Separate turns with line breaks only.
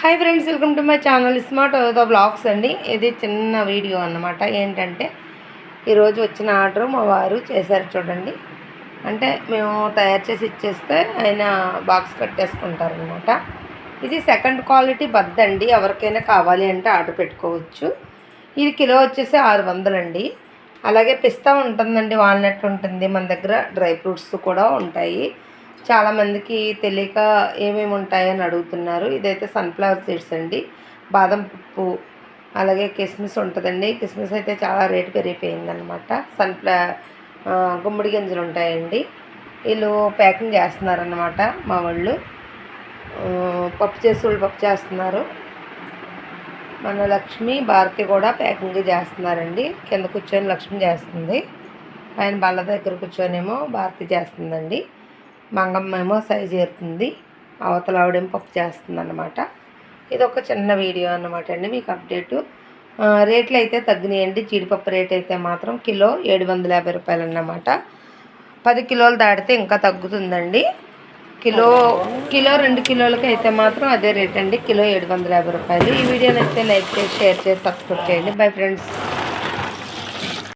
Hi friends welcome to my channel smart the blogs అండి. ఇది చిన్న వీడియో అన్నమాట. ఏంటంటే ఈరోజు వచ్చిన ఆర్డర్ మా వారు చేశారు చూడండి. అంటే మేము తయారు చేసి ఇచ్చేస్తే ఆయన బాక్స్ కట్టేసుకుంటారనమాట ఇది సెకండ్ క్వాలిటీ బద్ద అండి. ఎవరికైనా కావాలి అంటే ఆర్డర్ పెట్టుకోవచ్చు. ఇది కిలో వచ్చేసి ఆరు వందలండి అలాగే పిస్తా ఉంటుందండి వాల్నట్ ఉంటుంది. మన దగ్గర డ్రై ఫ్రూట్స్ కూడా ఉంటాయి. చాలామందికి తెలియక ఏమేమి ఉంటాయని అడుగుతున్నారు. ఇదైతే సన్ఫ్లవర్ సీడ్స్ అండి. బాదం పప్పు అలాగే కిస్మిస్ ఉంటుందండి. కిస్మిస్ అయితే చాలా రేటు పెరిగిపోయిందనమాట సన్ఫ్ల గుమ్మడి గింజలు ఉంటాయండి. వీళ్ళు ప్యాకింగ్ చేస్తున్నారనమాట మా వాళ్ళు. పప్పు చేసి వాళ్ళు పప్పు చేస్తున్నారు. మన లక్ష్మి భారతి కూడా ప్యాకింగ్ చేస్తున్నారండి. కింద కూర్చొని లక్ష్మి చేస్తుంది. పైన బల్ల దగ్గర కూర్చొనేమో భారతి చేస్తుందండి. మంగమ్మ ఏమో సైజ్ చేరుతుంది అవతల ఆవిడేమో పప్పు చేస్తుంది అనమాట ఇది ఒక చిన్న వీడియో అన్నమాట అండి మీకు అప్డేటు. రేట్లు అయితే తగ్గినాయండి. జీడిపప్పు రేట్ అయితే మాత్రం కిలో ఏడు వందల యాభై రూపాయలు అన్నమాట పది కిలోలు దాటితే ఇంకా తగ్గుతుందండి. కిలో కిలో రెండు కిలోలకి అయితే మాత్రం అదే రేట్ అండి కిలో ఏడు వందల యాభై రూపాయలు. ఈ వీడియో నచ్చితే లైక్ చేసి షేర్ చేసి సబ్స్క్రైబ్ చేయండి. Bye friends.